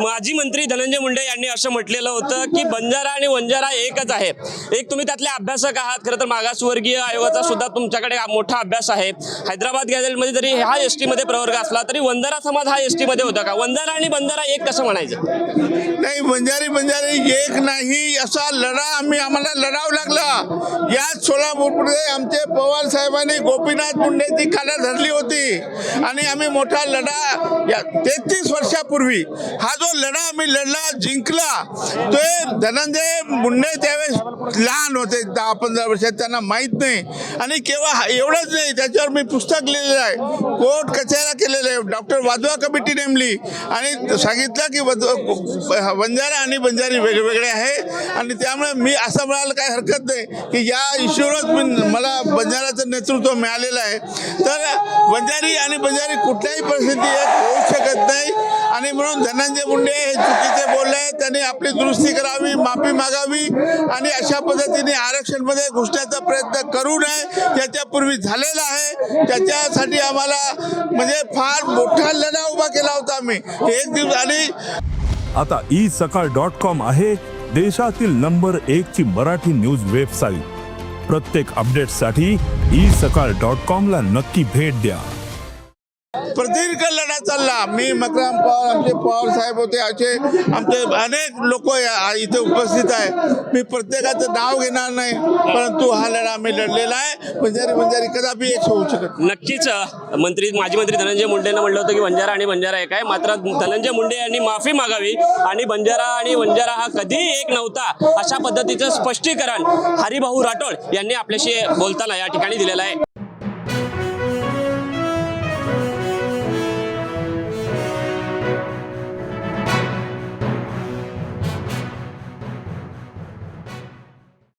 माजी मंत्री धनंजय मुंडे यांनी असं म्हटलेलं होतं की बंजारा आणि वंजारा एकच आहे. एक तुम्ही त्यातले अभ्यासक आहात खरं तर मागासवर्गीय आयोगाचा सुद्धा तुमच्याकडे मोठा अभ्यास आहे. हैदराबाद गॅझेटमध्ये जरी हा एस टीमध्ये प्रवर्ग असला तरी वंजारा समाज हा एस टीमध्ये होता का? वंजारा आणि बंजारा एक कसं म्हणायचं? नाही बंजारी बंजारी एक नाही असा लढा आम्ही आम्हाला लढावं लागला. याच सोलापूरमध्ये आमचे पवार साहेबांनी गोपीनाथ मुंडेची काला धरली होती. आणि आम्ही मोठा लढा तेहतीस वर्षापूर्वी हा जो लढा आम्ही लढला जिंकला. ते धनंजय मुंडे त्यावेळेस लहान होते दहा पंधरा वर्षात त्यांना माहीत नाही. आणि केव्हा एवढंच नाही त्याच्यावर मी पुस्तक लिहिलेलं आहे. कोर्ट कचेऱ्या केलेलं आहे. डॉक्टर वाधवा कमिटी नेमली. आणि सांगितलं की बंजारा आणि बंजारी वेगवेगळे आहे. आणि त्यामुळे मी असं म्हणायला काही हरकत नाही की या इश्यूवरच मी मला बंजाराचं नेतृत्व मिळालेलं आहे. तर बंजारी आणि बंजारी कुठल्याही परिस्थिती एक होऊ शकत नाही. आणि म्हणून धनंजय मुंडे हे चुकीचे बोलले त्यांनी आपली दुरुस्ती करावी माफी मागावी आणि अशा पद्धतीने आरक्षणमध्ये घुसण्याचा प्रयत्न करू नये याच्यापूर्वी झालेला आहे. त्याच्यासाठी आम्हाला म्हणजे फार मोठा लढा उभा केला होता आम्ही. एक दिवस आणि आता ई सकाळ डॉट कॉम आहे देशातील नंबर एक ची मराठी न्यूज वेबसाईट प्रत्येक अपडेटसाठी ई सकाळ डॉट कॉम ला नक्की भेट द्या. प्रदीर्घ लढा चालला. मी मकराम पवार आमचे पवार साहेब होते. असे आमचे अनेक लोक इथे उपस्थित आहे. मी प्रत्येकाचं नाव घेणार नाही परंतु हा लढा आम्ही लढलेला आहे. बंजारी बंजारी कदापि एक होऊ शकत नक्कीच मंत्री माजी मंत्री धनंजय मुंडेनं म्हटलं होतं की बंजारा आणि बंजारा एक आहे. मात्र धनंजय मुंडे यांनी माफी मागावी आणि बंजारा आणि बंजारा हा कधी एक नव्हता अशा पद्धतीचं स्पष्टीकरण हरिभाऊ राठोड यांनी आपल्याशी बोलताना या ठिकाणी दिलेलं आहे.